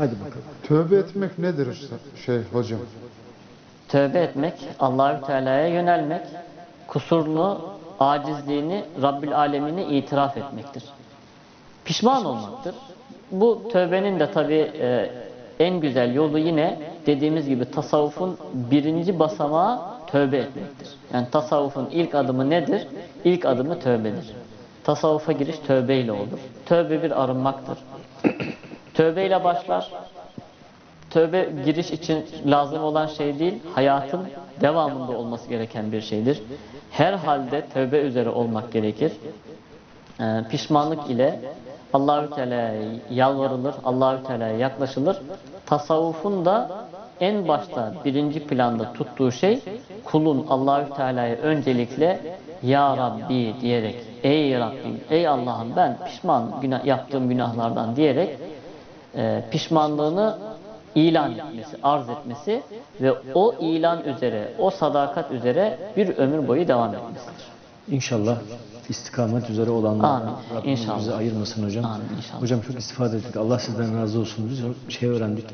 Hadi bakalım. Tövbe etmek nedir usta? Şey hocam. Tövbe etmek, Allahü Teala'ya yönelmek, kusurunu, acizliğini, Rabbil Alemini itiraf etmektir. Pişman olmaktır. Bu tövbenin de tabi en güzel yolu yine dediğimiz gibi tasavvufun birinci basamağı tövbe etmektir. Yani tasavvufun ilk adımı nedir? İlk adımı tövbedir. Tasavvufa giriş tövbeyle olur. Tövbe bir arınmaktır. Tövbeyle başlar. Tövbe giriş için lazım olan şey değil, hayatın devamında olması gereken bir şeydir. Her halde tövbe üzere olmak gerekir. Ee, pişmanlık ile Allahü Teala'ya yalvarılır, Allahü Teala'ya yaklaşılır. Tasavvufun da en başta birinci planda tuttuğu şey kulun Allahü Teala'ya öncelikle Ya Rabbi diyerek Ey Rabbim, ey Allah'ım ben pişman günah, yaptığım günahlardan diyerek e, pişmanlığını ilan etmesi, arz etmesi ve o ilan üzere, o sadakat üzere bir ömür boyu devam etmesidir. İnşallah istikamet üzere olanlardan Amin. Rabbimiz bizi ayırmasın hocam. Amin inşallah. Hocam çok istifade ettik. Allah sizden razı olsun. Biz şey öğrendik.